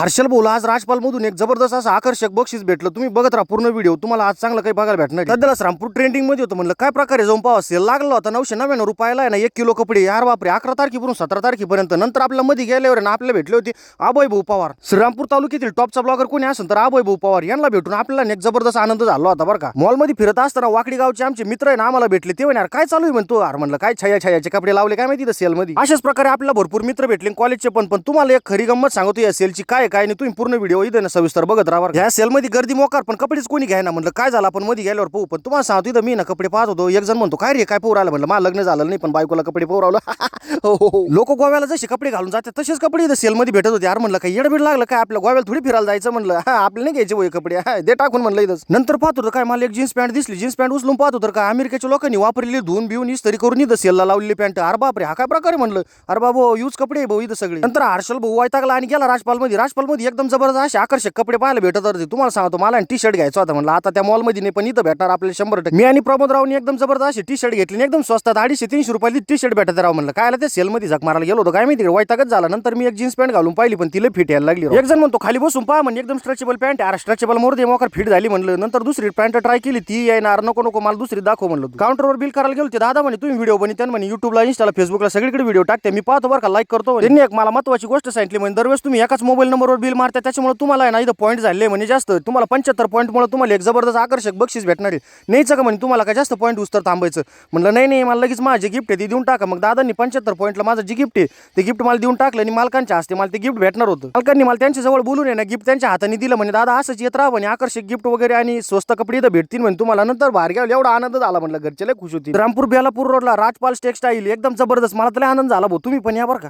हर्षल बोला आज राजपाल मधून एक जबरदस्त असं आकर्षक बक्षीस भेटलं. तुम्ही बघत राहा पूर्ण व्हिडिओ तुम्हाला आज चांगलं काही बघायला भेटणार आहे. रामपूर ट्रेंडिंगमध्ये होतं म्हणलं काय प्रकारे जाऊन पाव सेल लागलं होता नऊशे नव्याण्णव रुपयाला आहे ना एक किलो कपडे. यार बापरे अकरा तारखेपासून सतरा तारखेपर्यंत. नंतर आपल्या मध्ये गेल्यावर ना आपल्याला भेटले होते अभय भाऊ पवार. श्रीरामपूर तालुक्यातील टॉपचा ब्लॉगर कोणी असेल तर अभय भाऊ पवार यांना भेटून आपल्याला एक जबरदस्त आनंद झाला होता बरं का. मॉलमध्ये फिरत असताना वाकडी गावचे आमचे मित्र आहे ना आम्हाला भेटले. ते म्हणे "यार, काय चालू आहे? म्हणतो यार म्हणलं काय छाया छायाचे कपडे लावले काय माहिती सेलमध्ये अशाच प्रकारे आपल्याला भरपूर मित्र भेटले कॉलेजचे पण. पण तुम्हाला एक खरी गंमत सांगतो या सेलची काय काय नाही तुम्ही पूर्ण व्हिडिओ इथे ना सविस्तर बघत राहा ह्या सेलमध्ये गर्दी मोकार पण कपडेच कोणी घ्याय ना म्हणलं काय झालं आपण मध्ये गेल्यावर पाहू पण तुम्हाला सांगतो इथं मी ना कपडे पाहत होतो एक जण म्हणतो काय रे काय पोर आलं? म्हणलं मला लग्न झालं नाही पण बायकोला कपडे पोरावलं. हो हो हो. लोक गोव्याला जसे कपडे घालून जाते तसेच कपडे इथं सेलमध्ये भेटत होते. यार म्हणलं काय येडबीड लागलं काय? आपल्या गोव्याला थोडी फिरायला जायचं म्हणलं. हा आपल्याला नाही घ्यायचे वय कपडे. दे टाकून म्हणलं इथं नंतर पाहतो काय मला एक जीन्स पॅन्ट दिसली. जीन्स पॅन्ट उचलून पाहतो तर का अमेरिकेच्या लोकांनी वापरलेली धुवून बिवून इस्तरी करून इथं सेलला लावलेली पॅन्ट. अरे बापरे हा काय प्रकारे म्हणलं? अरे बाबा यूज कपडे भाऊ इथं सगळे. नंतर हर्षल भाऊ वैतागला आणि गेला राजपाल मध्ये राजपाल मॉलमध्ये एकदम जबरदस्त असे आकर्षक कपडे पाहायला भेटत होते. तुम्हाला सांगतो मला टी शर्ट घ्यायचा होता म्हणलं. आता त्या मॉलमध्ये नाही पण इथं भेटणार आपल्याला शंभर टक्के. मी आणि प्रमोद रावनी एकदम जबरदस्त अशी टी शर्ट घेतली एकदम स्वस्तात अडीचशे तीनशे रुपयाची टी शर्ट भेटत राव म्हणलं. काय ते सेलमध्ये झक मारायला गेलो होतो. काय माहिती वैतागत झाला. नंतर मी एक जीन्स पॅन्ट घालून पाहिली पण तिला फिट यायला लागली एक जण म्हणतो खाली बसून पहा म्हणजे एकदम स्ट्रेचेबल पॅन्ट आहे. स्ट्रेचेबल मोर मोकर फिट झाली म्हणलं. नंतर दुसरी पॅन्ट ट्राय केली ती येणार. नको नको मला दुसरी दाखव म्हणलं काउंटरवर बिल करायला गेलो ते दादा म्हणे तुम्ही व्हिडिओ बनी म्हणे युट्यूबला इंस्टाला फेसबुकला सगळीकडे व्हिडिओ टाकते. मी पाहतो बरं का लाईक करतो त्यांनी एक मला महत्वाची गोष्ट सांगितली म्हणजे दरवेळेस तुम्ही एकाच मोबाईल नंबर नंबरवर बिल मारता त्याच्यामुळे तुम्हाला आहे ना इथं पॉईंट झाले म्हणजे जास्त. तुम्हाला पंच्याहत्तर पॉईंटमुळे तुम्हाला एक जबरदस्त आकर्षक बक्षीस भेटणार आहे. नाहीचं का म्हणे? तुम्हाला काय जास्त पॉईंट उस्तर थांबायचं. म्हणलं नाही नाही मला लगेच माझी गिफ्ट आहे ती देऊन टाका. मग दादांनी पंच्याहत्तर पॉईंटला माझं जी गिफ्ट आहे ते गिफ्ट मला देऊन टाकलं आणि मालकांच्या हस्ते मला ते गिफ्ट भेटणार होतं. मालकांनी मला त्यांच्याजवळ बोलून आहे ना गिफ्ट त्यांच्या हाताने दिलं म्हणजे दादा असंच येत राहा म्हणे आकर्षक गिफ्ट वगैरे आणि स्वस्त कपडे इथं भेटतील म्हणे तुम्हाला. नंतर बाहेर घ्यावं एवढा आनंद झाला म्हणलं घरचे खुश होती रामपूर बेलापूर रोडला राजपाल टेक्स्टाईल एकदम जबरदस्त. मला तर आनंद झाला भाऊ तुम्ही पण या बरं का.